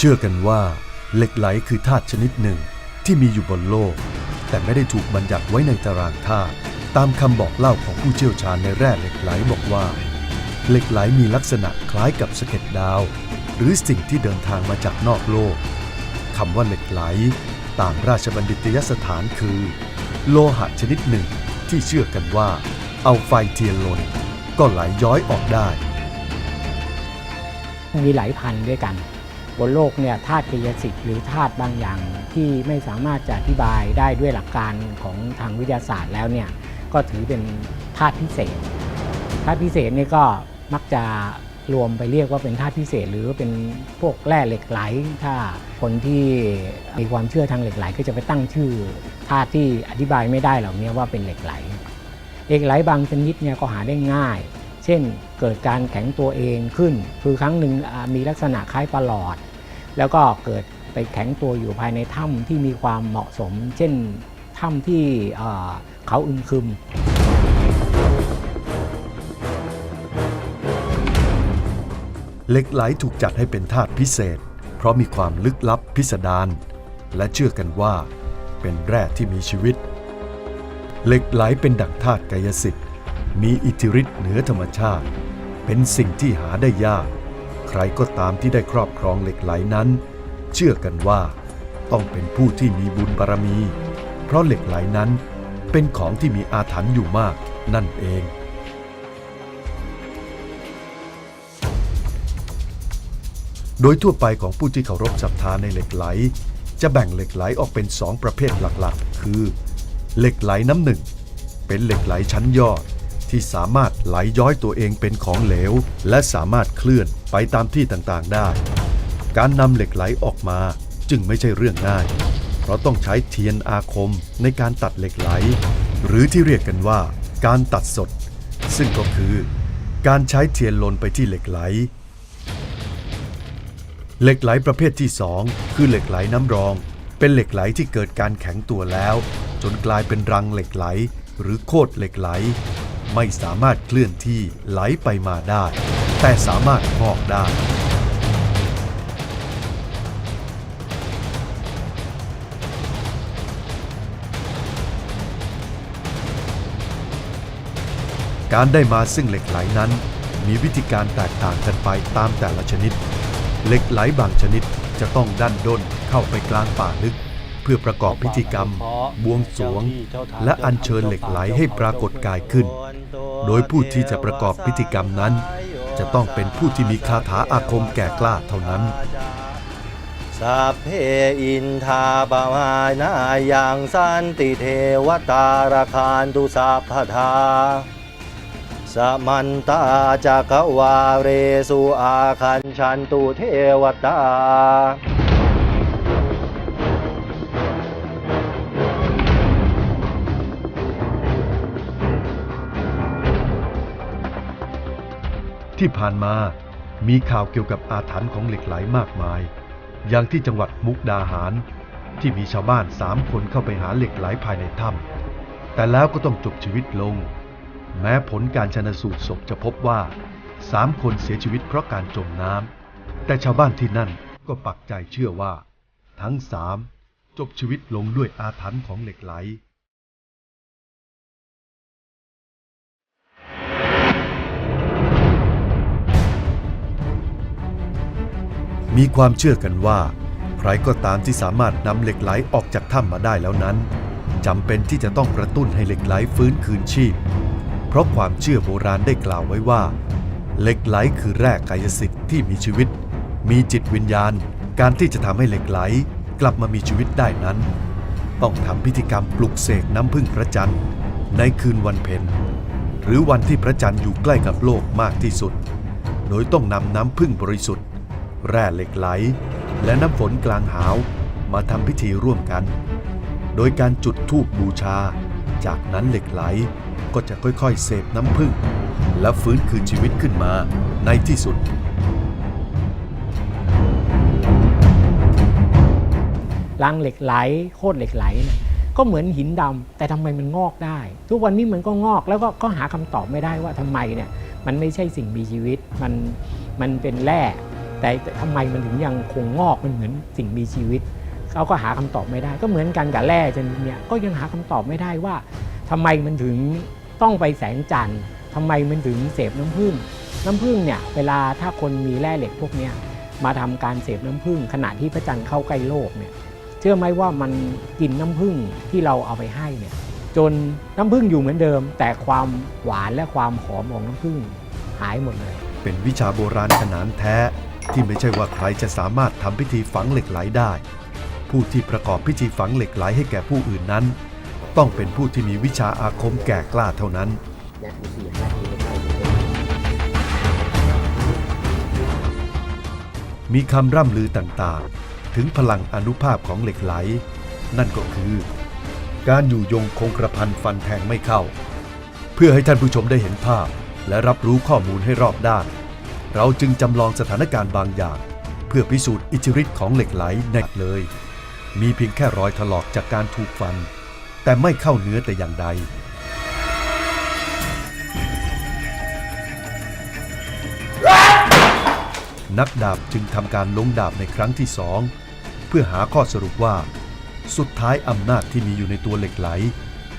เชื่อกันว่าเหล็กไหลคือธาตุชนิดหนึ่งที่มีอยู่บนโลก แต่ไม่ได้ถูกบัญญัติไว้ในตารางธาตุตามคำบอกเล่าของผู้เชี่ยวชาญในแร่เหล็กไหลบอกว่า เหล็กไหลมีลักษณะคล้ายกับสะเก็ดดาว หรือสิ่งที่เดินทางมาจากนอกโลกคำว่าเหล็กไหลตามราชบัณฑิตยสถานคือ โลหะชนิดหนึ่งที่เชื่อกันว่า เอาไฟเทียนลนก็ไหลย้อยออกได้ มีหลายพันด้วยกัน บนโลกเนี่ยธาตุกายสิทธิ์หรือธาตุบางอย่างที่ไม่สามารถจะอธิบายได้ด้วยหลักการของทางวิทยาศาสตร์แล้วเนี่ยก็ถือเป็นธาตุพิเศษธาตุพิเศษนี่ก็มักจะรวมไปเรียกว่าเป็นธาตุพิเศษ หรือเป็นพวกแร่เหล็กไหล ถ้าคนที่มีความเชื่อทางเหล็กไหล ก็จะไปตั้งชื่อธาตุที่อธิบายไม่ได้เหล่านี้ว่าเป็นเหล็กไหลเหล็กไหลบางชนิดเนี่ยก็หาได้ง่าย เช่นเกิดการแข็งตัวเองขึ้น คือครั้งหนึ่งมีลักษณะคล้ายประหลอด แล้วก็เกิดไปแข็งตัวอยู่ภายในถ้ำที่มีความเหมาะสม เช่นถ้ำที่เขาอึมครึมเหล็กไหลถูกจัดให้เป็นธาตุพิเศษ เพราะมีความลึกลับพิสดารและเชื่อกันว่า เป็นแร่ที่มีชีวิต เหล็กไหลเป็นดั่งธาตุกายสิทธิ์ มีอิทธิฤทธิ์เหนือธรรมชาติ เป็นสิ่งที่หาได้ยาก ใครก็ตามที่ได้ครอบครองเหล็กไหลนั้น เชื่อกันว่าต้องเป็นผู้ที่มีบุญบารมี เพราะเหล็กไหลนั้นเป็นของที่มีอาถรรพ์อยู่มากนั่นเอง โดยทั่วไปของผู้ที่เคารพศรัทธาในเหล็กไหล จะแบ่งเหล็กไหลออกเป็นสองประเภทหลักๆ คือ เหล็กไหลน้ำหนึ่ง เป็นเหล็กไหลชั้นยอด ที่สามารถไหลย้อยตัวเองเป็นของเหลว และสามารถเคลื่อนไปตามที่ต่างๆได้ การนำเหล็กไหลออกมาจึงไม่ใช่เรื่องง่าย เพราะต้องใช้เทียนอาคมในการตัดเหล็กไหล หรือที่เรียกกันว่าการตัดสด ซึ่งก็คือ การใช้เทียนลนไปที่เหล็กไหล เหล็กไหลประเภทที่ 2 คือเหล็กไหลน้ำรอง เป็นเหล็กไหลที่เกิดการแข็งตัวแล้ว จนกลายเป็นรังเหล็กไหล หรือโคดเหล็กไหล ไม่สามารถเคลื่อนที่ไหลไปมาได้ แต่สามารถงอกได้ การได้มาซึ่งเหล็กไหลนั้น มีวิธีการแตกต่างกันไปตามแต่ละชนิด เหล็กไหลบางชนิดจะต้องดันด้นเข้าไปกลางป่าลึก เพื่อประกอบพิธีกรรม บวงสรวง และอัญเชิญเหล็กไหลให้ปรากฏกายขึ้น โดยผู้ที่จะประกอบพิธีกรรมนั้น จะต้องเป็นผู้ที่มีคาถาอาคมแก่กล้าเท่านั้นสัพเพอินทาปมานายังสันติเทวตาราคานตุสัพพทาสมันตาจักวาเรสุอาคันชันตุเทวตา ที่ผ่านมามีข่าวเกี่ยวกับอาถรรพ์ของเหล็กไหลมากมาย อย่างที่จังหวัดมุกดาหาร ที่มีชาวบ้านสามคนเข้าไปหาเหล็กไหลภายในถ้ำแต่แล้วก็ต้องจบชีวิตลง แม้ผลการชนสูตรศพจะพบว่าสามคนเสียชีวิตเพราะการจมน้ำแต่ชาวบ้านที่นั่นก็ปักใจเชื่อว่า ทั้งสามจบชีวิตลงด้วยอาถรรพ์ของเหล็กไหล มีความเชื่อกันว่าใครก็ตามที่สามารถนำเหล็กไหลออกจากถ้ำมาได้แล้วนั้นจำเป็นที่จะต้องกระตุ้นให้เหล็กไหลฟื้นคืนชีพ เพราะความเชื่อโบราณได้กล่าวไว้ว่า เหล็กไหลคือแร่กายสิทธิ์ที่มีชีวิต มีจิตวิญญาณ การที่จะทำให้เหล็กไหลกลับมามีชีวิตได้นั้น ต้องทำพิธีกรรมปลุกเสกน้ำพึ่งพระจันทร์ในคืนวันเพ็ญหรือวันที่พระจันทร์อยู่ใกล้กับโลกมากที่สุด โดยต้องนำน้ำพึ่งบริสุทธิ์ แร่เหล็กไหล และน้ำฝนกลางหาวมาทำพิธีร่วมกัน โดยการจุดธูปบูชา จากนั้นเหล็กไหลก็จะค่อยๆ เสพน้ำพึ่ง และฟื้นคืนชีวิตขึ้นมาในที่สุดรังเหล็กไหลโคตรเหล็กไหลนี่ยก็เหมือนหินดำแต่ทำไมมันงอกได้ ทุกวันนี้มันก็งอกแล้วก็ก็หาคำตอบไม่ได้ว่าทำไมเนี่ยมันไม่ใช่สิ่งมีชีวิตมันมันเป็นแร่ แต่ทำไมมันถึงยังคงงอกมันเหมือนสิ่งมีชีวิตเขาก็หาคำตอบไม่ได้ ก็เหมือนกันกับแร่ชนิดเนี้ยก็ยังหาคำตอบไม่ได้ว่าทำไมมันถึงต้องไปแสงจันทร์ทำไมมันถึงเสพน้ำผึ้งน้ำผึ้งเนี่ยเวลาถ้าคนมีแร่เหล็กพวกเนี้ยมาทำการเสพน้ำผึ้งขณะที่พระจันทร์เข้าใกล้โลกเนี่ยเชื่อไหมว่ามันกินน้ำผึ้งที่เราเอาไปให้เนี่ยจนน้ำผึ้งอยู่เหมือนเดิม แต่ความหวานและความหอมของน้ำผึ้งหายหมดเลย เป็นวิชาโบราณขนานแท้ ที่ไม่ใช่ว่าใครจะสามารถทำพิธีฝังเหล็กไหลได้ ผู้ที่ประกอบพิธีฝังเหล็กไหลให้แก่ผู้อื่นนั้น ต้องเป็นผู้ที่มีวิชาอาคมแก่กล้าเท่านั้น มีคำร่ำลือต่างๆ ถึงพลังอนุภาพของเหล็กไหล นั่นก็คือ การอยู่ยงคงกระพันฟันแทงไม่เข้า เพื่อให้ท่านผู้ชมได้เห็นภาพ และรับรู้ข้อมูลให้รอบด้าน เราจึงจำลองสถานการณ์บางอย่าง เพื่อพิสูจน์อิทธิฤทธิ์ของเหล็กไหลแน่เลย มีเพียงแค่รอยถลอกจากการถูกฟัน แต่ไม่เข้าเนื้อแต่อย่างใด นักดาบจึงทำการลงดาบในครั้งที่สองเพื่อหาข้อสรุปว่า สุดท้ายอำนาจที่มีอยู่ในตัวเหล็กไหล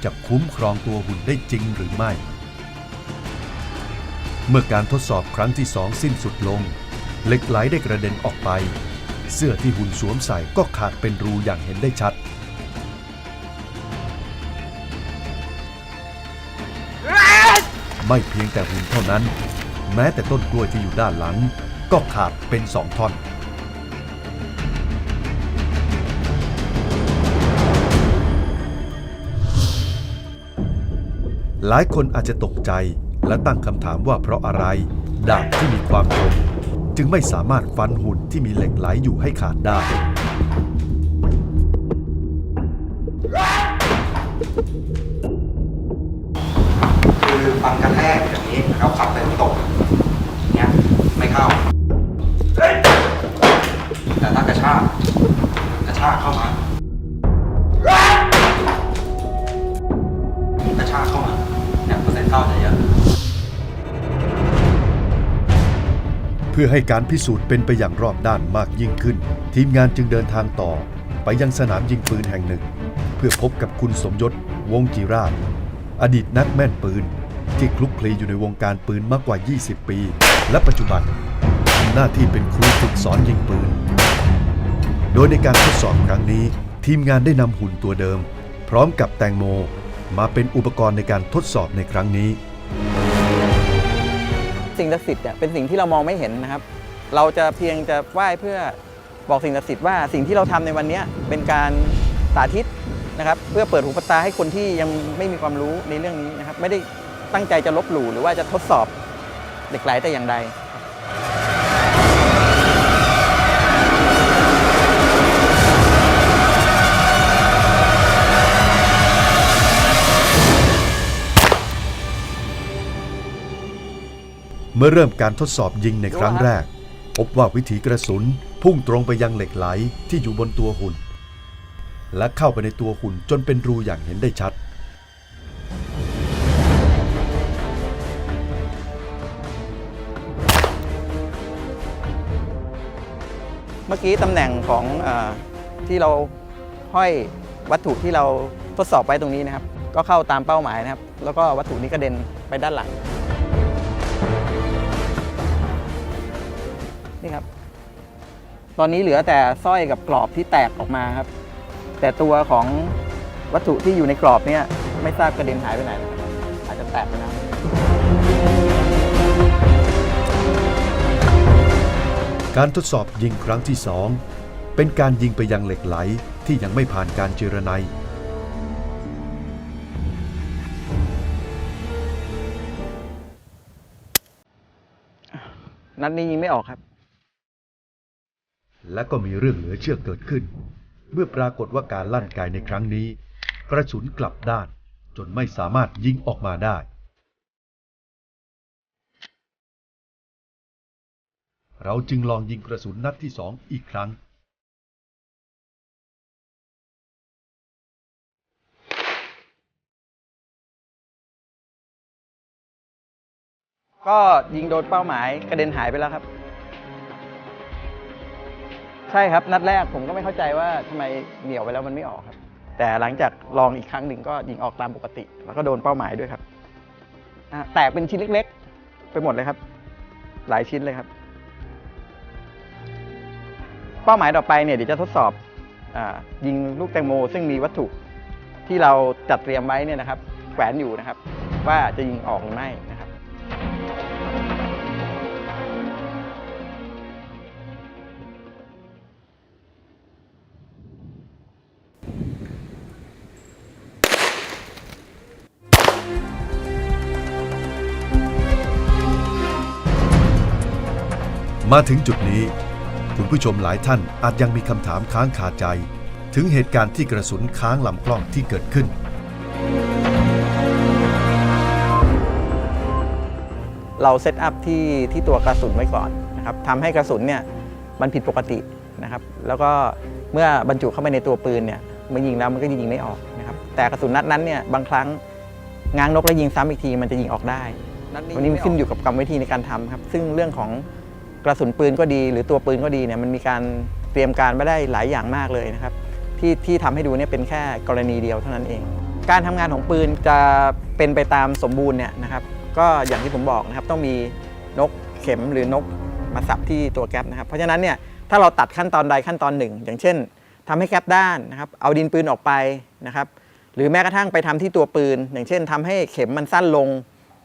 จะคุ้มครองตัวหุ่นได้จริงหรือไม่ เมื่อการทดสอบครั้งที่สองสิ้นสุดลง เหล็กไหลได้กระเด็นออกไป เสื้อที่หุ่นสวมใส่ก็ขาดเป็นรูอย่างเห็นได้ชัด ไม่เพียงแต่หุ่นเท่านั้น แม้แต่ต้นกล้วยที่อยู่ด้านหลัง ก็ขาดเป็นสองท่อนหลายคนอาจจะตกใจ และตั้งคำถามว่าเพราะอะไร ดาบที่มีความคมจึงไม่สามารถฟันหุ่นที่มีเหล็กไหลอยู่ให้ขาดได้ คือฟันกระแทกอย่างนี้แล้วขับไปตกเนี้ยไม่เข้า แต่ถ้ากระชากกระชากเข้ามากระชากเข้ามาเนี่ยเปอร์เซ็นต์เข้าจะเยอะ พื่อให้การพิสูจน์เป็นไปอย่างรอบด้านมากยิ่งขึ้น ทีมงานจึงเดินทางต่อ ไปยังสนามยิงปืนแห่งหนึ่ง เพื่อพบกับคุณสมยศ วงจิราช อดีตนักแม่นปืน ที่คลุกคลีอยู่ในวงการปืนมากกว่า 20 ปี และปัจจุบันทำหน้าที่เป็นครูฝึกสอนยิงปืน โดยในการทดสอบครั้งนี้ ทีมงานได้นำหุ่นตัวเดิม พร้อมกับแตงโม มาเป็นอุปกรณ์ในการทดสอบในครั้งนี้ งศักดิ์สิทธิ์เนี่ยเป็นสิ่งที่เรามองไม่เห็นนะครับ เราจะเพียงจะไหว้เพื่อบอกสิ่งศักดิ์สิทธิ์ว่าสิ่งที่เราทำในวันนี้เป็นการสาธิตนะครับ เพื่อเปิดหูปตาให้คนที่ยังไม่มีความรู้ในเรื่องนี้นะครับ ไม่ได้ตั้งใจจะลบหลู่หรือว่าจะทดสอบเด็กไหลแต่อย่างใด เมื่อเริ่มการทดสอบยิงในครั้งแรก พบว่าวิถีกระสุนพุ่งตรงไปยังเหล็กไหลที่อยู่บนตัวหุ่น และเข้าไปในตัวหุ่นจนเป็นรูอย่างเห็นได้ชัด เมื่อกี้ตำแหน่งของอาที่เราห้อยวัตถุที่เราทดสอบไว้ตรงนี้นะครับ ก็เข้าตามเป้าหมายนะครับ แล้วก็วัตถุนี้กระเด็นไปด้านหลัง นี่ครับ ตอนนี้เหลือแต่สร้อยกับกรอบที่แตกออกมาครับ แต่ตัวของวัตถุที่อยู่ในกรอบเนี่ยไม่ทราบกระเด็นหายไปไหนแล้วครับอาจจะแตกไปแล้วการทดสอบยิงครั้งที่สองเป็นการยิงไปยังเหล็กไหลที่ยังไม่ผ่านการเจรไนนัดนี้ยิงไม่ออกครับ และก็มีเรื่องเหลือเชื่อเกิดขึ้น เมื่อปรากฏว่าการลั่นไกในครั้งนี้ กระสุนกลับด้าน จนไม่สามารถยิงออกมาได้ เราจึงลองยิงกระสุนนัดที่สองอีกครั้ง ก็ยิงโดนเป้าหมายกระเด็นหายไปแล้วครับ ใช่ครับ นัดแรกผมก็ไม่เข้าใจว่าทำไมเหนียวไปแล้วมันไม่ออกครับ แต่หลังจากลองอีกครั้งหนึ่งก็ยิงออกตามปกติ แล้วก็โดนเป้าหมายด้วยครับอะแตกเป็นชิ้นเล็กๆ ไปหมดเลยครับ หลายชิ้นเลยครับ เป้าหมายต่อไปเนี่ยเดี๋ยวจะทดสอบอายิงลูกแตงโม ซึ่งมีวัตถุที่เราจัดเตรียมไว้เนี่ยนะครับแขวนอยู่นะครับ ว่าจะยิงออกหรือไม่ มาถึงจุดนี้ คุณผู้ชมหลายท่านอาจยังมีคำถามค้างคาใจ ถึงเหตุการณ์ที่กระสุนค้างลำกล้องที่เกิดขึ้น เราเซตอัพที่ที่ตัวกระสุนไว้ก่อนนะครับทำให้กระสุนเนี่ยมันผิดปกตินะครับ แล้วก็เมื่อบรรจุเข้าไปในตัวปืนเนี่ยมันยิงแล้วมันก็ยิงไม่ออกนะครับ แต่กระสุนนัดนั้นเนี่ยบางครั้งง้างนกแล้วยิงซ้ำอีกทีมันจะยิงออกได้วันนี้มันขึ้นอยู่กับกรรมวิธีในการทำครับ ซึ่งเรื่องของ กระสุนปืนก็ดี หรือตัวปืนก็ดีเนี่ยมันมีการเตรียมการไมาได้หลายอย่างมากเลยนะครับ ที่ที่ทำให้ดูเนี่ยเป็นแค่กรณีเดียวเท่านั้นเอง การทำงานของปืนจะเป็นไปตามสมบูรณ์เนี่ยนะครับ ก็อย่างที่ผมบอกนะครับต้องมีนกเข็มหรือนกมาสับที่ตัวแก๊ปนะครับ เพราะฉะนั้นเนี่ยถ้าเราตัดขั้นตอนใดขั้นตอนหนึ่ง อย่างเช่นทำให้แก๊ปด้านนะครับเอาดินปืนออกไปนะครับ หรือแม้กระทั่งไปทำที่ตัวปืน อย่างเช่นทำให้เข็มมันสั้นลง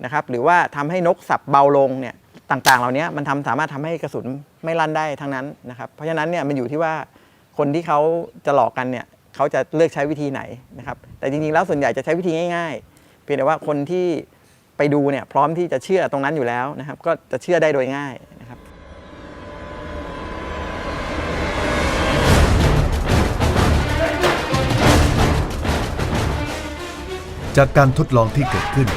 นะครับ หรือว่าทำให้นกสับเบาลงเนี่ย ต่างๆ เหล่านี้มันทำสามารถทำให้กระสุนไม่ลั่นได้ทั้งนั้นนะครับ เพราะฉะนั้นเนี่ยมันอยู่ที่ว่าคนที่เขาจะหลอกกันเนี่ยเขาจะเลือกใช้วิธีไหนนะครับ แต่จริงๆแล้วส่วนใหญ่จะใช้วิธีง่าย ๆ เพียงแต่ว่าคนที่ไปดูเนี่ยพร้อมที่จะเชื่อตรงนั้นอยู่แล้วนะครับ ก็จะเชื่อได้โดยง่ายนะครับจากการทดลองที่เกิดขึ้น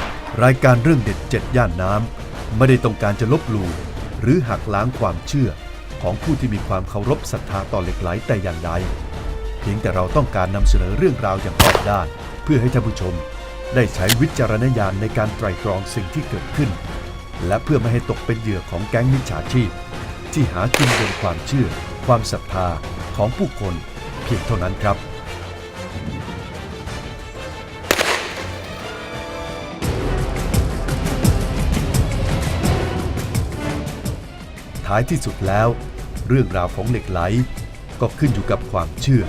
รายการเรื่องเด็ดเจ็ดย่านน้ำ ไม่ได้ต้องการจะลบหลู่หรือหักล้างความเชื่อของผู้ที่มีความเคารพศรัทธาต่อเหล็กไหลแต่อย่างใด เพียงแต่เราต้องการนำเสนอเรื่องราวอย่างรอบด้าน เพื่อให้ท่านผู้ชม ได้ใช้วิจารณญาณในการไตร่ตรองสิ่งที่เกิดขึ้น และเพื่อไม่ให้ตกเป็นเหยื่อของแก๊งมิจฉาชีพ ที่หากินบนความเชื่อ ความศรัทธาของผู้คน เพียงเท่านั้นครับ ท้ายที่สุดแล้ว เรื่องราวของเหล็กไหล ก็ขึ้นอยู่กับความเชื่อ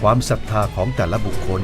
ความศรัทธาของแต่ละบุคคล